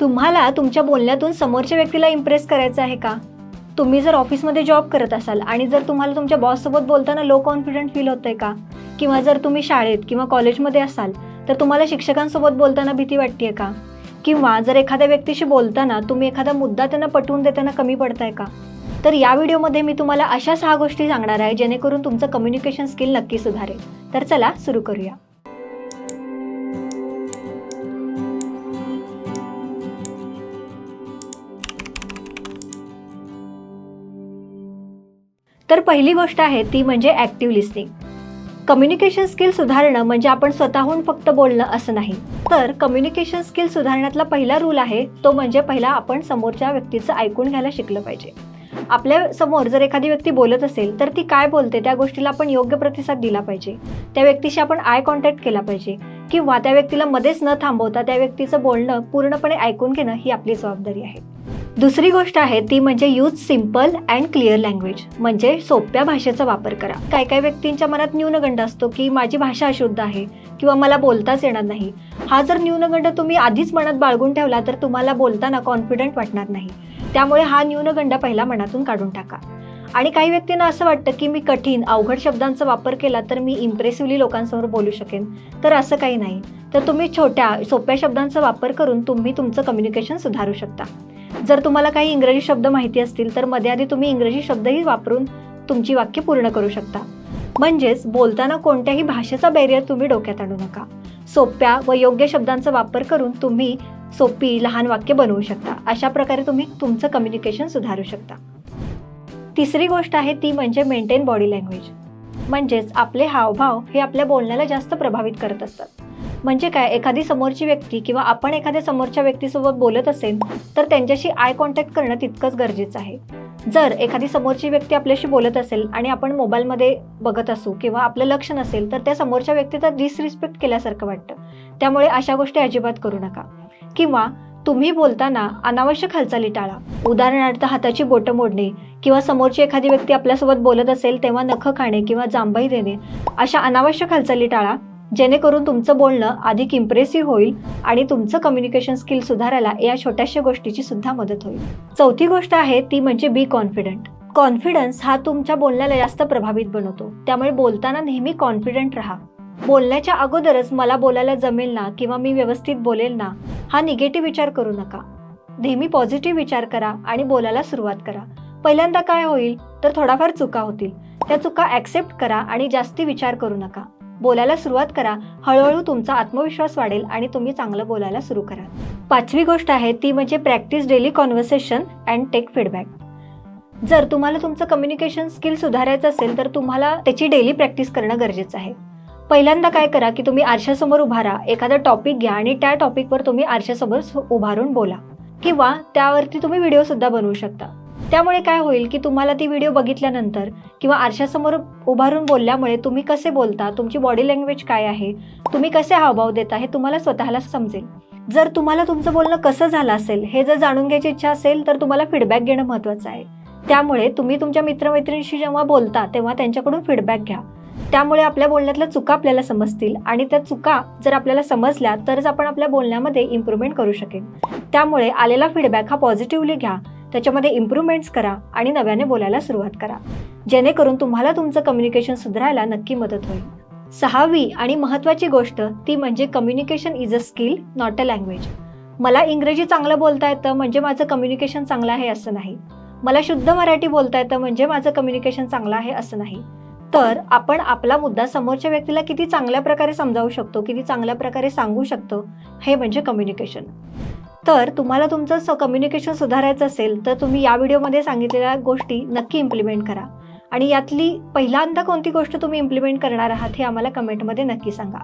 तुम्हाला तुमच्या बोलण्यातून समोरच्या व्यक्तीला इम्प्रेस करायचं आहे का? तुम्ही जर ऑफिसमध्ये जॉब करत असाल आणि जर तुम्हाला तुमच्या बॉससोबत बोलताना लो कॉन्फिडंट फील होतंय का? किंवा जर तुम्ही शाळेत किंवा कॉलेजमध्ये असाल तर तुम्हाला शिक्षकांसोबत बोलताना भीती वाटते का? किंवा जर एखाद्या व्यक्तीशी बोलताना तुम्ही एखादा मुद्दा त्यांना पटवून देताना कमी पडताय का? तर या व्हिडिओमध्ये मी तुम्हाला अशा सहा गोष्टी सांगणार आहे जेणेकरून तुमचं कम्युनिकेशन स्किल नक्की सुधारेल. तर चला सुरू करूया. तर पहिली गोष्ट आहे ती म्हणजे ॲक्टिव्ह लिस्निंग कम्युनिकेशन स्किल सुधारणं म्हणजे आपण स्वतःहून फक्त बोलणं असं नाही. तर कम्युनिकेशन स्किल सुधारण्यातला पहिला रूल आहे तो म्हणजे पहिला आपण समोरच्या व्यक्तीचं ऐकून घ्यायला शिकलं पाहिजे. आपल्यासमोर जर एखादी व्यक्ती बोलत असेल तर ती काय बोलते त्या गोष्टीला आपण योग्य प्रतिसाद दिला पाहिजे. त्या व्यक्तीशी आपण आय कॉन्टॅक्ट केला पाहिजे किंवा त्या व्यक्तीला मध्येच न थांबवता त्या व्यक्तीचं बोलणं पूर्णपणे ऐकून घेणं ही आपली जबाबदारी आहे. दुसरी गोष्ट आहे ती म्हणजे use simple and clear language म्हणजे सोप्या भाषेचा वापर करा. काय काय व्यक्तींच्या मनात न्यूनगंड असतो की माझी भाषा अशुद्ध आहे किंवा मला बोलताच येणार नाही. हा जर न्यूनगंड तुम्ही आधीच मनात बाळगून ठेवला तर तुम्हाला बोलताना कॉन्फिडंट वाटणार नाही. त्यामुळे हा न्यूनगंड पहिला मनातून काढून टाका. आणि काही व्यक्तींना असं वाटतं की मी कठीण अवघड शब्दांचा वापर केला तर मी इम्प्रेसिव्हली लोकांसमोर बोलू शकेन. तर असं काही नाही. तर तुम्ही छोट्या सोप्या शब्दांचा वापर करून तुम्ही तुमचं कम्युनिकेशन सुधारू शकता. जर तुम्हाला काही इंग्रजी शब्द माहिती असतील तर मध्ये आधी तुम्ही इंग्रजी शब्दही वापरून तुमची वाक्य पूर्ण करू शकता. म्हणजेच बोलताना कोणत्याही भाषेचा बॅरियर तुम्ही डोक्यात आणू नका. सोप्या व योग्य शब्दांचा वापर करून तुम्ही सोपी लहान वाक्य बनवू शकता. अशा प्रकारे तुम्ही तुमचं कम्युनिकेशन सुधारू शकता. तिसरी गोष्ट आहे ती म्हणजे मेंटेन बॉडी लँग्वेज म्हणजेच आपले हावभाव हे आपल्या बोलण्याला जास्त प्रभावित करत असतात. म्हणजे काय एखादी समोरची व्यक्ती किंवा आपण एखाद्या समोरच्या व्यक्तीसोबत बोलत असेल तर त्यांच्याशी आय कॉन्टॅक्ट करणं तितकंच गरजेचं आहे. जर एखादी समोरची व्यक्ती आपल्याशी बोलत असेल आणि आपण मोबाईलमध्ये बघत असू किंवा आपलं लक्ष नसेल तर त्या समोरच्या व्यक्तीचा डिसरिस्पेक्ट केल्यासारखं वाटतं. त्यामुळे अशा गोष्टी अजिबात करू नका. किंवा तुम्ही बोलताना अनावश्यक हालचाली टाळा. उदाहरणार्थ हाताची बोटं मोडणे किंवा समोरची एखादी व्यक्ती आपल्यासोबत बोलत असेल तेव्हा नखं खाणे किंवा जांभई देणे अशा अनावश्यक हालचाली टाळा जेणेकरून तुमचं बोलणं अधिक इम्प्रेसिव्ह होईल आणि तुमचं कम्युनिकेशन स्किल सुधारायला या छोट्याशा गोष्टीची सुद्धा मदत होईल. चौथी गोष्ट आहे ती म्हणजे बी कॉन्फिडंट कॉन्फिडन्स हा तुमच्या बोलण्याला जास्त प्रभावित बनवतो. त्यामुळे बोलताना नेहमी कॉन्फिडंट राहा. बोलण्याच्या अगोदरच मला बोलायला जमेल ना किंवा मी व्यवस्थित बोलेल ना हा निगेटिव्ह विचार करू नका. नेहमी पॉझिटिव्ह विचार करा आणि बोलायला सुरुवात करा. पहिल्यांदा काय होईल तर थोडाफार चुका होतील. त्या चुका ॲक्सेप्ट करा आणि जास्ती विचार करू नका. बोलायला सुरुवात करा. हळूहळू तुमचा आत्मविश्वास वाढेल आणि तुम्ही चांगलं बोलायला सुरू करा पाचवी गोष्ट आहे ती म्हणजे practice daily conversation and take feedback जर तुम्हाला तुमचं कम्युनिकेशन स्किल सुधारायचं असेल तर तुम्हाला त्याची डेली प्रॅक्टिस करणं गरजेचं आहे. पहिल्यांदा काय करा की तुम्ही आरशासमोर उभा राहा. एखादा टॉपिक घ्या आणि त्या टॉपिकवर तुम्ही आरशासमोर उभारून बोला. किंवा त्यावरती तुम्ही व्हिडिओ सुद्धा बनवू शकता. त्यामुळे काय होईल की तुम्हाला ती व्हिडिओ बघितल्यानंतर किंवा आरशासमोर उभारून बोलल्यामुळे तुम्ही कसे बोलता तुमची बॉडी लँग्वेज काय आहे तुम्ही कसे हावभाव देता हे तुम्हाला स्वतःला समजेल. जर तुम्हाला तुमचं बोलणं कसं झालं असेल हे जर जाणून घ्यायची इच्छा असेल तर तुम्हाला फीडबॅक घेणं महत्त्वाचं आहे. त्यामुळे तुम्ही तुमच्या मित्रमैत्रिणीशी जेव्हा बोलता तेव्हा त्यांच्याकडून फीडबॅक घ्या. त्यामुळे आपल्या बोलण्यातल्या चुका आपल्याला समजतील आणि त्या चुका जर आपल्याला समजल्या तरच आपण आपल्या बोलण्यामध्ये इम्प्रूव्हमेंट करू शकेल त्यामुळे आलेला फीडबॅक हा पॉझिटिव्हली घ्या त्याच्यामध्ये इम्प्रूव्हमेंट्स करा आणि नव्याने बोलायला सुरुवात करा. जेणेकरून तुम्हाला तुमचं कम्युनिकेशन सुधारायला नक्की मदत होईल. सहावी आणि महत्त्वाची गोष्ट ती म्हणजे communication is a skill not a language मला इंग्रजी चांगलं बोलता येतं म्हणजे माझं कम्युनिकेशन चांगलं आहे असं नाही. मला शुद्ध मराठी बोलता येतं म्हणजे माझं कम्युनिकेशन चांगलं आहे असं नाही. तर आपण आपला मुद्दा समोरच्या व्यक्तीला किती चांगल्या प्रकारे समजावू शकतो किती चांगल्या प्रकारे सांगू शकतो हे म्हणजे कम्युनिकेशन तर तुम्हाला तुमचं स कम्युनिकेशन सुधारायचं असेल तर तुम्ही या व्हिडिओमध्ये सांगितलेल्या गोष्टी नक्की इम्प्लिमेंट करा. आणि यातली पहिल्यांदा कोणती गोष्ट तुम्ही इम्प्लिमेंट करणार आहात हे आम्हाला कमेंटमध्ये नक्की सांगा.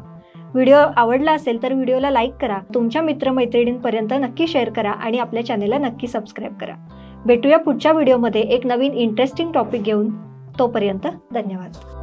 व्हिडिओ आवडला असेल तर व्हिडिओला लाईक करा. तुमच्या मित्रमैत्रिणींपर्यंत नक्की शेअर करा आणि आपल्या चॅनेलला नक्की सबस्क्राईब करा. भेटूया पुढच्या व्हिडिओमध्ये एक नवीन इंटरेस्टिंग टॉपिक घेऊन. तोपर्यंत धन्यवाद.